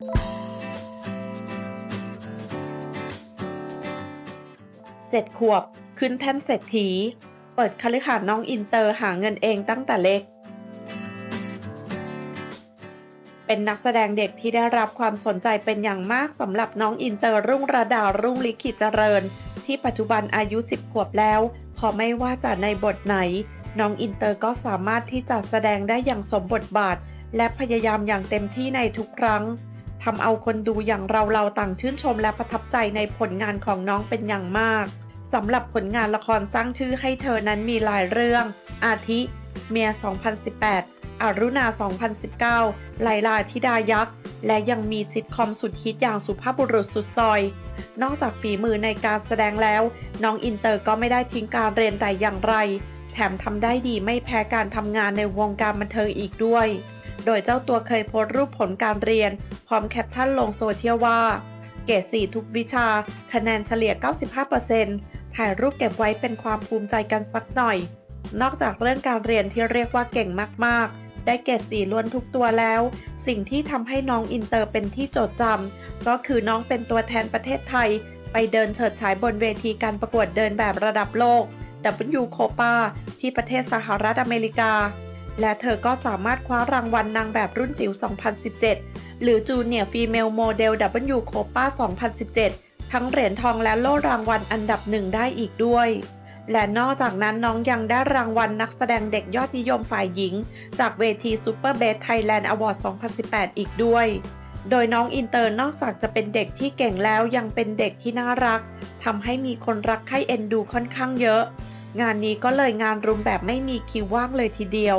เจ็ดขวบขึ้นแท่นเศรษฐี เปิดคฤหาสน์น้องอินเตอร์หาเงินเองตั้งแต่เล็ก เป็นนักแสดงเด็กที่ได้รับความสนใจเป็นอย่างมากสำหรับน้องอินเตอร์รุ่งระดารุ่งลิขิตเจริญ ที่ปัจจุบันอายุ 10 ขวบแล้ว พอไม่ว่าจะในบทไหน น้องอินเตอร์ก็สามารถที่จะแสดงได้อย่างสมบทบาท และพยายามอย่างเต็มที่ในทุกครั้ง ทำเอาคนดูอย่างเราเราต่างชื่นชมและประทับใจในผลงานของน้องเป็นอย่างมากสำหรับผลงานละครสร้างชื่อให้เธอนั้นมีหลายเรื่อง อาทิ เมีย 2018 อรุณา 2019 ไลลาธิดายักษ์ และยังมีซิทคอมสุดฮิตอย่างสุภาพบุรุษสุดซอย นอกจากฝีมือในการแสดงแล้ว น้องอินเตอร์ก็ไม่ได้ทิ้งการเรียนแต่อย่างไร แถมทำได้ดีไม่แพ้การทำงานในวงการบันเทิงอีกด้วย โดยเจ้าตัวเคยโพสต์รูปผลการเรียน พร้อมแคปชั่นลงโซเชียลว่า เกรด4ทุกวิชา คะแนนเฉลี่ย 95%ถ่ายรูปเก็บไว้เป็นความภูมิใจกันสักหน่อย นอกจากเรื่องการเรียนที่เรียกว่าเก่งมากๆ ได้เกรดสีล้วนทุกตัวแล้ว สิ่งที่ทำให้น้องอินเตอร์เป็นที่โจดจำก็คือน้องเป็นตัวแทนประเทศไทย ไปเดินเฉิดฉายบนเวทีการประกวดเดินแบบระดับโลก W Copa ที่ประเทศสหรัฐอเมริกา และเธอก็สามารถคว้ารางวัลนางแบบรุ่นจิ๋ว 2017 หรือ Junior Female Model W Copa 2017 ทั้งเหรียญทองและโล่รางวัลอันดับหนึ่งได้อีกด้วย และนอกจากนั้นน้องยังได้รางวัลนักแสดงเด็กยอดนิยมฝ่ายหญิง จากเวที Super b a s Thailand Award 2018 อีกด้วยโดยน้องอินเตอร์นอกจากจะเป็นเด็กที่เก่งแล้วยังเป็นเด็กที่น่ารักทำให้มีคนรักใคร่เอ็นดูค่อนข้างเยอะ งานนี้ก็เลยงานรุมแบบไม่มีคิวว่างเลยทีเดียว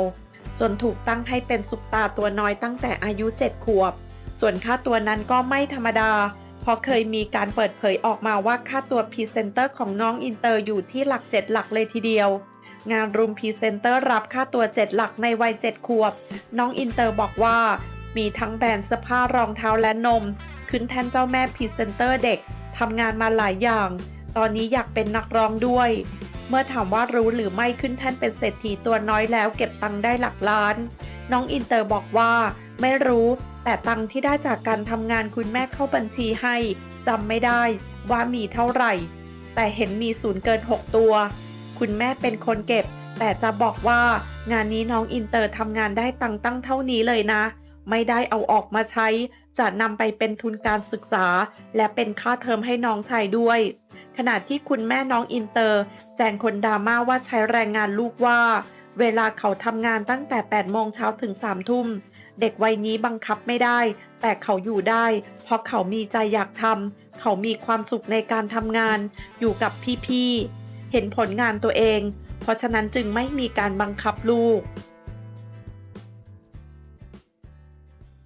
จนถูกตั้งให้เป็นซุปตาตัวน้อยตั้งแต่อายุ 7 ขวบ ส่วนค่าตัวนั้นก็ไม่ธรรมดา เพราะเคยมีการเปิดเผยออกมาว่าค่าตัวพรีเซนเตอร์ของน้องอินเตอร์อยู่ที่หลัก 7 หลักเลยทีเดียว งานรุมพรีเซนเตอร์รับค่าตัว 7 หลักในวัย 7 ขวบ น้องอินเตอร์บอกว่า มีทั้งแบรนด์เสื้อผ้ารองเท้าและนม ขึ้นแทนเจ้าแม่พรีเซนเตอร์เด็กทำงานมาหลายอย่าง ตอนนี้อยากเป็นนักร้องด้วย เมื่อถามว่ารู้หรือไม่ขึ้นแท่นเป็นเศรษฐีตัวน้อยแล้วเก็บตังค์ได้หลักล้าน น้องอินเตอร์บอกว่า ไม่รู้ แต่ตังค์ที่ได้จากการทำงานคุณแม่เข้าบัญชีให้จำไม่ได้ว่ามีเท่าไหร่ แต่เห็นมีศูนย์เกิน 6 ตัว คุณแม่เป็นคนเก็บ แต่จะบอกว่างานนี้น้องอินเตอร์ทำงานได้ตังค์ตั้งเท่านี้เลยนะ ไม่ได้เอาออกมาใช้ จะนำไปเป็นทุนการศึกษา และเป็นค่าเทอมให้น้องชายด้วย ขณะที่คุณแม่น้องอินเตอร์ แจ้งคนดราม่าว่าใช้แรงงานลูกว่า เวลาเขาทำงานตั้งแต่ 8 โมงเช้าถึง 3 ทุ่ม เด็กวัยนี้บังคับไม่ได้ แต่เขาอยู่ได้ เพราะเขามีใจอยากทำเขามีความสุขในการทำงาน อยู่กับพี่ๆ เห็นผลงานตัวเอง เพราะฉะนั้นจึงไม่มีการบังคับลูก